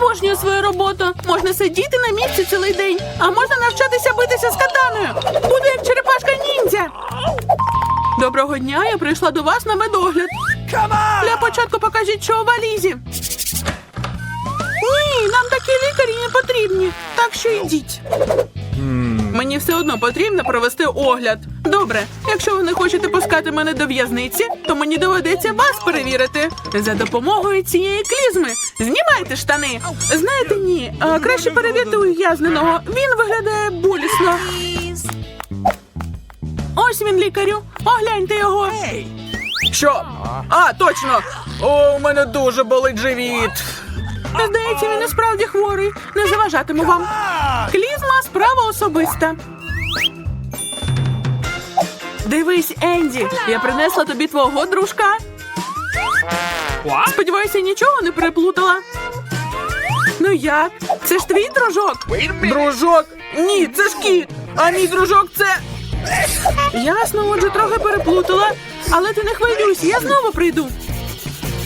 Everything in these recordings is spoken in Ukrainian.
Обожнюю свою роботу. Можна сидіти на місці цілий день, а можна навчатися битися з катаною. Буду як черепашка ніндзя. Доброго дня, я прийшла до вас на медогляд. Для початку покажіть, що у валізі. Ні, нам такі лікарі не потрібні, так що йдіть. Мені все одно потрібно провести огляд. Добре, якщо ви не хочете пускати мене до в'язниці, то мені доведеться вас перевірити за допомогою цієї клізми. Знімайте штани. Знаєте, ні, а, краще перевірте ув'язненого. Він виглядає болісно. Ось він, лікарю. Огляньте його. Що? А, точно! О, у мене дуже болить живіт. Здається, він і справді хворий. Не заважатиму вам. Клізма справа особиста. Дивись, Енді, я принесла тобі твого дружка. Сподіваюся, нічого не переплутала. Ну як? Це ж твій дружок? Дружок? Ні, це ж кіт. А мій дружок це. Ясно, отже, трохи переплутала. Але ти не хвилюйся, я знову прийду.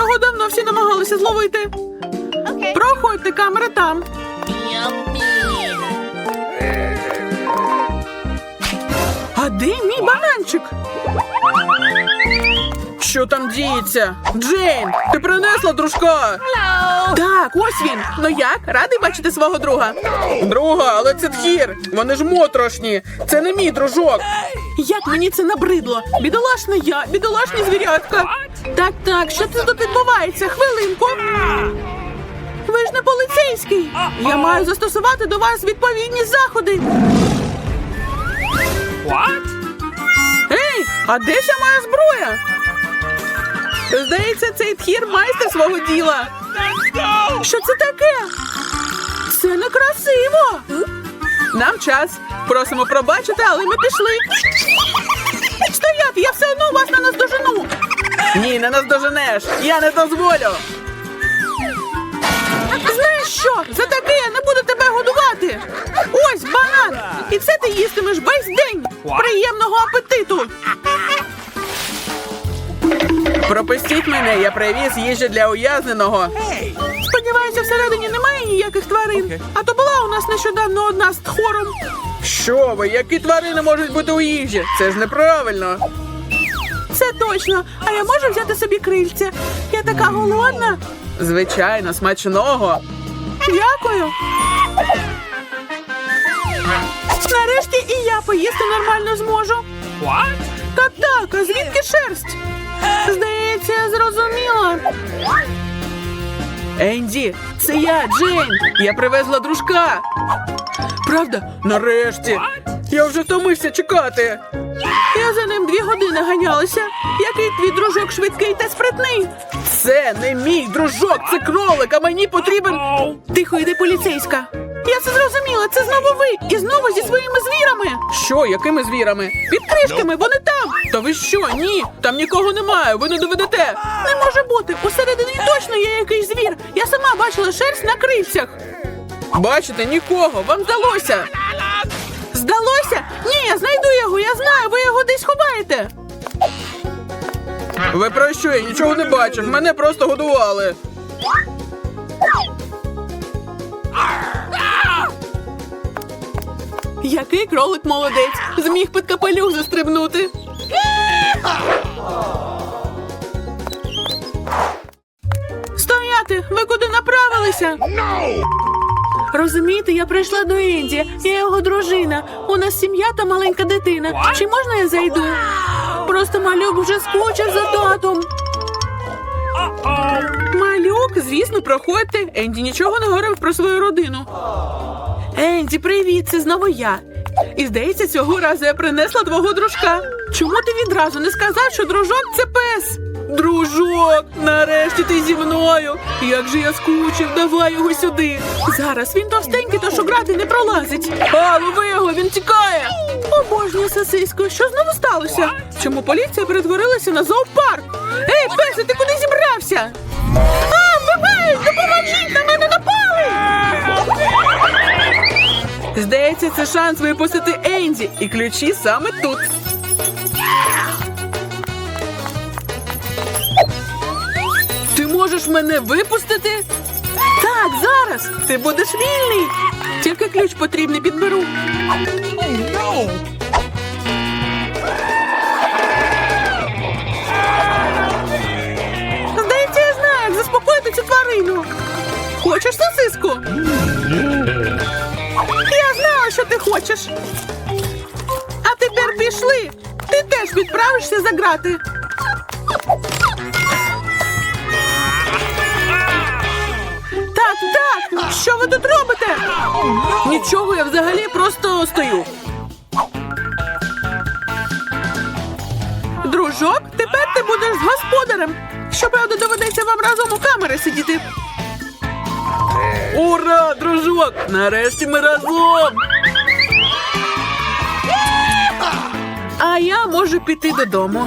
Його давно всі намагалися зловити. Проходьте, камера там. А де мій бананчик? Що там діється? Джейн, ти принесла дружка? Так, ось він. Ну як? Радий бачити свого друга? Друга, але це тхір. Вони ж моторошні. Це не мій дружок. Як мені це набридло? Бідолашна я, бідолашні звірятка. Так, так, що це тут відбувається? Хвилинку. Ви ж не поліцейський. Я маю застосувати до вас відповідні заходи. What? Ей, а де ще моя зброя? Здається, цей тхір майстер свого діла. Що це таке? Це некрасиво. Нам час. Просимо пробачити, але ми пішли. Стояти, я все одно вас не наздожену. Ні, не наздоженеш. Я не дозволю. Знаєш що? За таке я не буду тебе годувати. Ось банан. І це ти їстимеш весь день. Приємного апетиту. Пропустіть мене, я привіз їжі для ув'язненого. Сподіваюся, всередині немає ніяких тварин. А то була у нас нещодавно одна з тхором. Що ви, які тварини можуть бути у їжі? Це ж неправильно. Це точно. А я можу взяти собі крильця? Я така голодна. Звичайно, смачного. Дякую. Нарешті і я поїсти нормально зможу. What? Так, так, а звідки шерсть? Здається, я зрозуміла. Енді, це я, Джейн. Я привезла дружка. Правда? Нарешті. Я вже втомився чекати. Я за ним дві години ганялася. Який твій дружок швидкий та спритний? Це не мій дружок, це кролик, а мені потрібен. Тихо, йди поліцейська. Я це зрозуміла, це знову ви. І знову зі своїми звірами. Що, якими звірами? Під кришками, вони там. Та ви що? Ні, там нікого немає, ви не доведете. Не може бути. Усередині точно є якийсь звір. Я сама бачила шерсть на крильцях. Бачите, нікого, вам здалося. Здалося? Ні, я знайду його, я знаю, ви його десь ховаєте. Ви про що? Я нічого не бачив. Мене просто годували. Який кролик молодець. Зміг під капелюх застрибнути. Стояти! Ви куди направилися? Розумієте, я прийшла до Енді. Я його дружина. У нас сім'я та маленька дитина. Чи можна я зайду? Просто малюк вже скочив за татом. Малюк, звісно, проходьте. Енді нічого не говорив про свою родину. Енді, привіт, це знову я. І здається, цього разу я принесла твого дружка. Чому ти відразу не сказав, що дружок це пес? Дружок, нарешті ти зі мною. Як же я скучив, давай його сюди. Зараз він товстенький, тож грати не пролазить. А, лови його, він тікає. Обожнюю сосисько, що знову сталося? Чому поліція перетворилася на зоопарк? Ей, песе, ти куди зібрався? А, бабай, допоможіть, на мене напали! Здається, це шанс випустити Енді, і ключі саме тут. Можеш мене випустити? Так, зараз. Ти будеш вільний. Тільки ключ потрібний підберу. Здається, я знаю, як заспокоїти цю тварину. Хочеш сосиску? Я знала, що ти хочеш. А тепер пішли. Ти теж відправишся за грати. Так, так, що ви тут робите? Нічого, я взагалі просто стою. Дружок, тепер ти будеш з господарем. Щоправда, доведеться вам разом у камери сидіти. Ура, дружок! Нарешті ми разом. А я можу піти додому.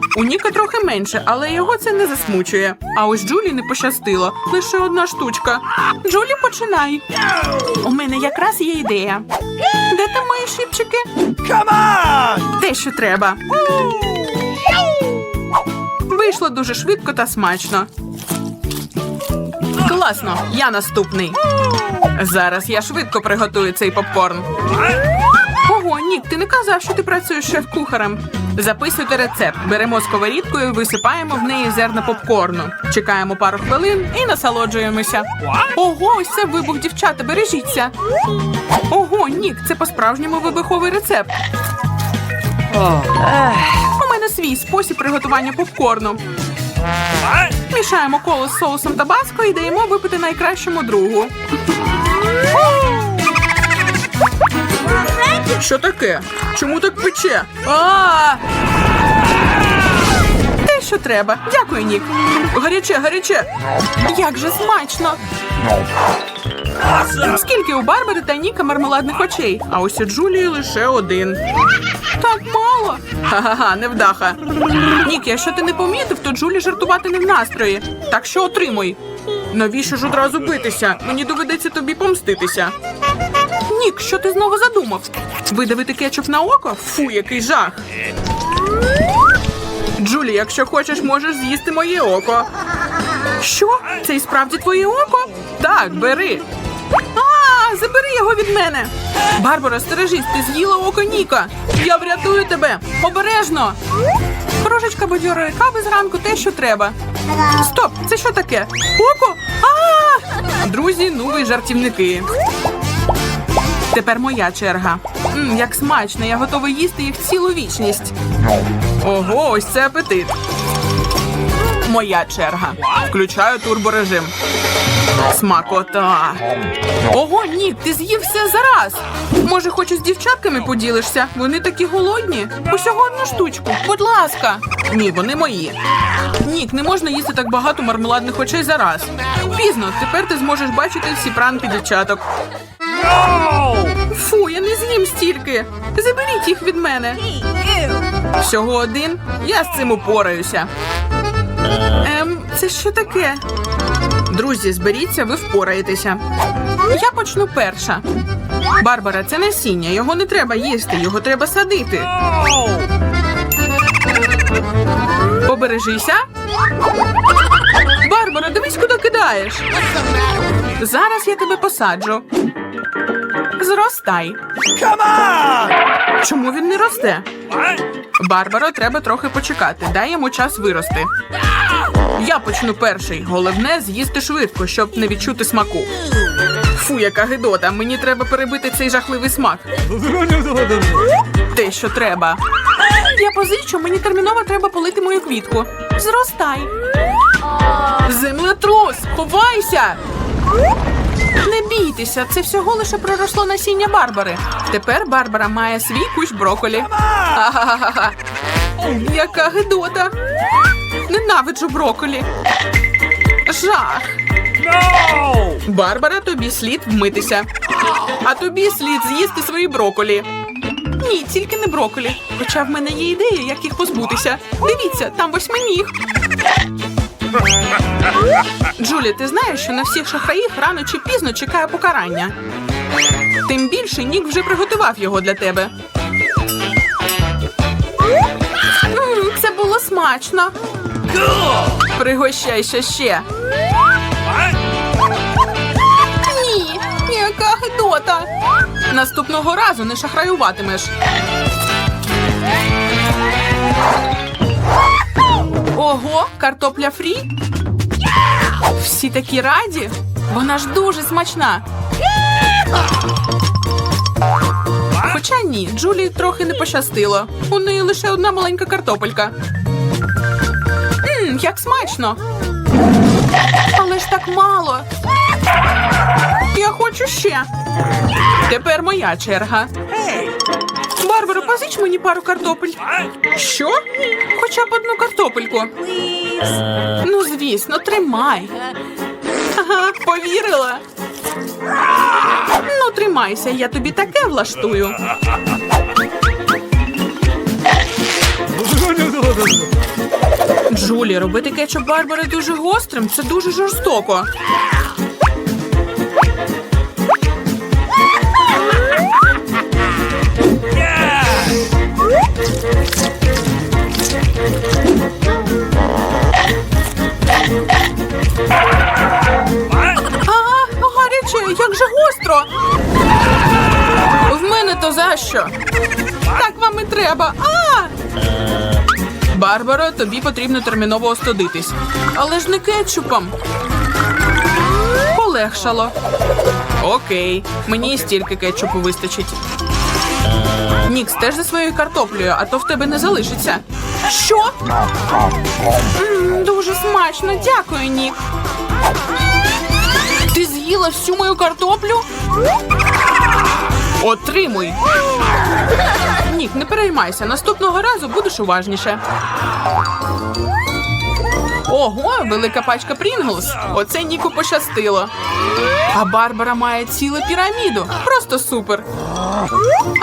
У Ніка трохи менше, але його це не засмучує. А ось Джулі не пощастило. Лише одна штучка. Джулі, починай. У мене якраз є ідея. Де там мої шипчики? Come on! Те, що треба. Вийшло дуже швидко та смачно. Класно, я наступний. Зараз я швидко приготую цей попкорн. Нік, ти не казав, що ти працюєш шеф-кухарем. Записуйте рецепт. Беремо сковорідку і висипаємо в неї зерна попкорну. Чекаємо пару хвилин і насолоджуємося. Ого, ось це вибух, дівчата, бережіться. Ого, Нік, це по-справжньому вибуховий рецепт. У мене свій спосіб приготування попкорну. Мішаємо коло з соусом табаско і даємо випити найкращому другу. Що таке? Чому так пече? А! Те, що треба. Дякую, Нік. Гаряче, гаряче. Як же смачно. Скільки у Барбари та Ніка мармеладних очей, а ось у Джулії лише один. Так мало. Ха-ха-ха, невдаха. Нік, якщо ти не помітив, то Джулі жартувати не в настрої. Так що отримуй. Навіщо ж одразу битися? Мені доведеться тобі помститися. Нік, що ти знову задумав? Видавити кетчуп на око? Фу, який жах. Джулі, якщо хочеш, можеш з'їсти моє око. Що? Це і справді твоє око? Так, бери. А, забери його від мене. Барбара, стережись, ти з'їла око Ніка. Я врятую тебе. Обережно. Кружечка бадьорої кави зранку те, що треба. Стоп, це що таке? Око? А! Друзі, ну ви жартівники. Тепер моя черга. М, як смачно, я готова їсти їх цілу вічність. Ого, ось це апетит. Моя черга. Включаю турборежим. Смакота. Ого, ні, ти з'їв все зараз. Може, хоч із дівчатками поділишся? Вони такі голодні. Усього одну штучку. Будь ласка. Ні, вони мої. Нік, не можна їсти так багато мармеладних очей зараз. Пізно, тепер ти зможеш бачити всі пранки дівчаток. Фу, я не з'їм стільки. Заберіть їх від мене. Всього один. Я з цим упораюся. Ем, це що таке? Друзі, зберіться, ви впораєтеся. Я почну перша. Барбара, це насіння. Його не треба їсти, його треба садити. Побережися. Барбара, дивись, куди кидаєш. Зараз я тебе посаджу. Зростай. Come on! Чому він не росте? Барбаро, треба трохи почекати. Дай йому час вирости. Я почну перший. Головне з'їсти швидко, щоб не відчути смаку. Фу, яка гидота. Мені треба перебити цей жахливий смак. Те, що треба. Я позичу, мені терміново треба полити мою квітку. Зростай. Землетрус! Ховайся! Не бійтеся, це всього лише проросло насіння Барбари. Тепер Барбара має свій кущ броколі. Ха-ха-ха. Яка гидота. Ненавиджу броколі. Жах. Барбара, тобі слід вмитися. А тобі слід з'їсти свої броколі. Ні, тільки не броколі. Хоча в мене є ідея, як їх позбутися. Дивіться, там восьминіг. Джулі, ти знаєш, що на всіх шахраїв рано чи пізно чекає покарання. Тим більше Нік вже приготував його для тебе. Це було смачно. Пригощайся ще. What? яка гидота. Наступного разу не шахраюватимеш. Ого, картопля фрі? Всі такі раді. Вона ж дуже смачна. Хоча ні, Джулії трохи не пощастило. У неї лише одна маленька картопелька. Мм, як смачно. Але ж так мало. Я хочу ще. Тепер моя черга. Барбаро, позич мені пару картопель. Що? Хоча б одну картопельку. Ну, звісно, тримай. Ага, повірила. Ну, тримайся, я тобі таке влаштую. Джулі, робити кетчуп Барбари дуже гострим це дуже жорстоко. Же. В мене то за що? Так вам і треба. А! Барбаро, тобі потрібно терміново остудитись. Але ж не кетчупом. Полегшало. Окей, мені і стільки кетчупу вистачить. Нікс, теж за своєю картоплею, а то в тебе не залишиться. Що? Дуже смачно, дякую, Нік. З'їла всю мою картоплю? Отримуй. Нік, не переймайся. Наступного разу будеш уважніше. Ого, велика пачка Прінглс. Оце Ніку пощастило. А Барбара має цілу піраміду. Просто супер.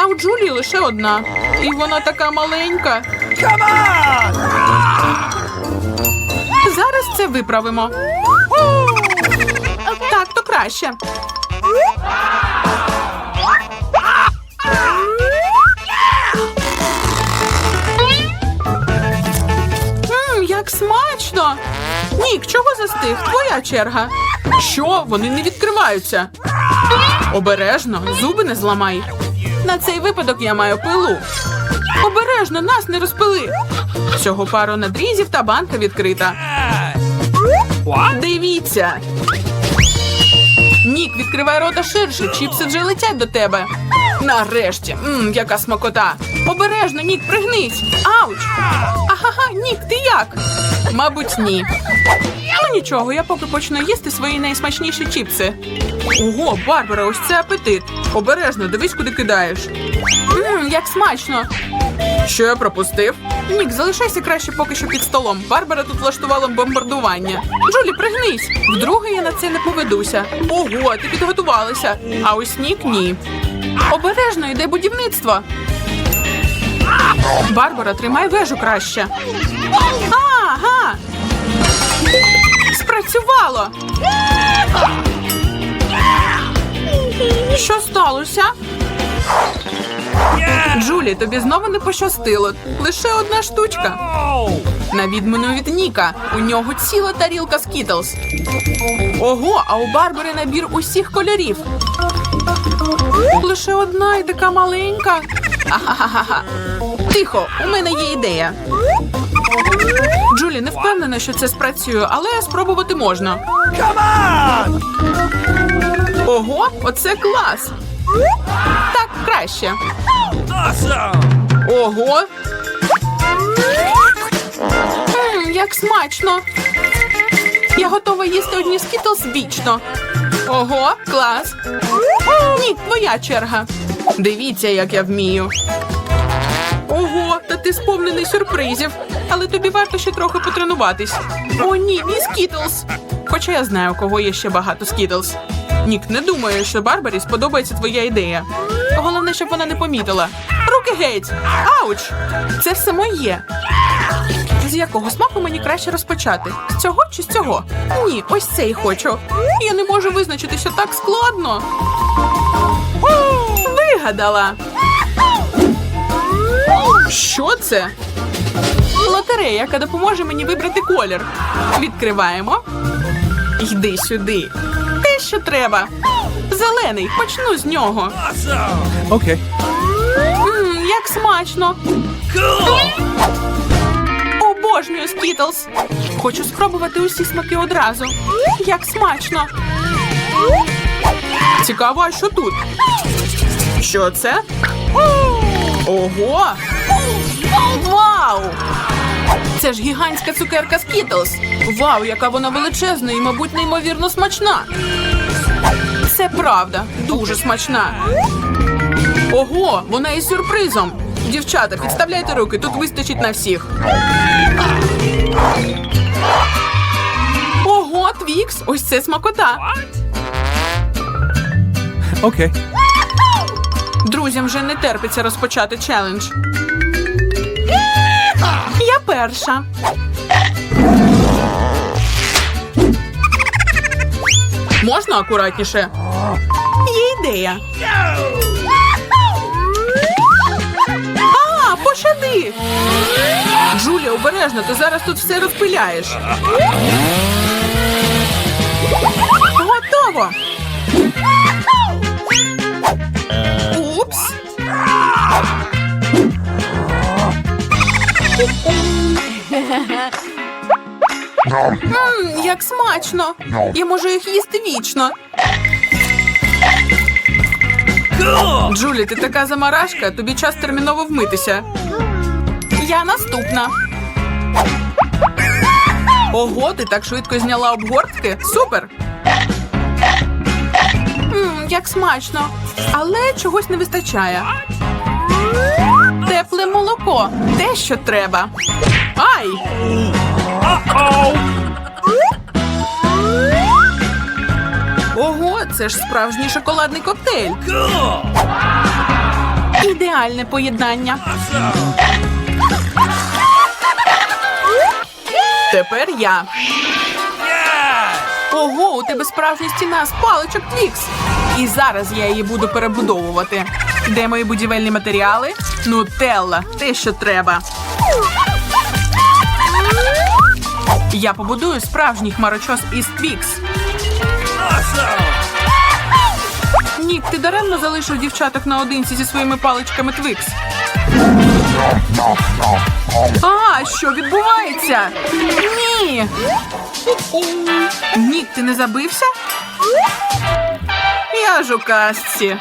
А у Джулії лише одна. І вона така маленька. Зараз це виправимо. Краще. Як смачно! Нік, чого застиг? Твоя черга. Що? Вони не відкриваються. Обережно, зуби не зламай. На цей випадок я маю пилу. Обережно, нас не розпили. Всього пару надрізів та банка відкрита. Дивіться. Відкривай рота ширше, чіпси вже летять до тебе. Нарешті, Мм, яка смакота. Обережно, Нік, пригнись. Ауч. Ахага, Нік, ти як? Мабуть, ні. Ну нічого, я поки почну їсти свої найсмачніші чіпси. Ого, Барбара, ось це апетит. Обережно, дивись, куди кидаєш. Мм, як смачно. Що я пропустив? Нік, залишайся краще поки що під столом. Барбара тут влаштувала бомбардування. Джулі, пригнись. Вдруге я на це не поведуся. Ого, ти підготувалася. А ось Нік ні. Обережно йде будівництво. Барбара, тримай вежу краще. Ага. Спрацювало. Що сталося? Джулі, тобі знову не пощастило. Лише одна штучка. На відміну від Ніка, у нього ціла тарілка скітлз. Ого, а у Барбари набір усіх кольорів. Лише одна і така маленька. Тихо, у мене є ідея. Джулі, не впевнена, що це спрацює, але спробувати можна. Ого, оце клас. Так, краще. Awesome! Ого. Як смачно. Я готова їсти одні скітлс вічно. Ого, клас. Ні, твоя черга. Дивіться, як я вмію. Ого, та ти сповнений сюрпризів. Але тобі варто ще трохи потренуватись. О, ні, мій скітлс. Хоча я знаю, у кого є ще багато скітлс. Нік, не думаю, що Барбарі сподобається твоя ідея. Головне, щоб вона не помітила. Руки геть! Ауч! Це все моє. З якого смаку мені краще розпочати? З цього чи з цього? Ні, ось цей хочу. Я не можу визначитися так складно. Вигадала. Що це? Лотерея, яка допоможе мені вибрати колір. Відкриваємо. Йди сюди. Те, що треба. Зелений, почну з нього. Awesome. Okay. Як смачно. Cool. Обожнюю скітлс. Хочу спробувати усі смаки одразу. Як смачно. Цікаво, а що тут? Що це? Ого! Вау! Це ж гігантська цукерка Скітлс. Вау, яка вона величезна і, мабуть, неймовірно смачна. Це правда, дуже смачна. Ого, вона із сюрпризом. Дівчата, підставляйте руки, тут вистачить на всіх. Ого, Твікс, ось це смакота. Okay. Друзям вже не терпиться розпочати челендж. Я перша. Можна акуратніше? Є ідея. А, пощади! Джулія, обережно, ти зараз тут все розпиляєш. Готово! Упс! Мм, як смачно! Я можу їх їсти вічно. Джулі, ти така замарашка, тобі час терміново вмитися. Я наступна. Ого, ти так швидко зняла обгортки? Супер! Мм, як смачно. Але чогось не вистачає. Тепле молоко. Те, що треба. Ай! Ого, це ж справжній шоколадний коктейль. Ідеальне поєднання. Тепер я. Ого, у тебе справжня стіна з паличок Твікс. І зараз я її буду перебудовувати. Де мої будівельні матеріали? Нутелла, те, що треба. Я побудую справжній хмарочос із Твікс. Нік, ти даремно залишив дівчаток наодинці зі своїми паличками Твікс. А, що відбувається? Ні. Нік, ти не забився? Я ж у казці.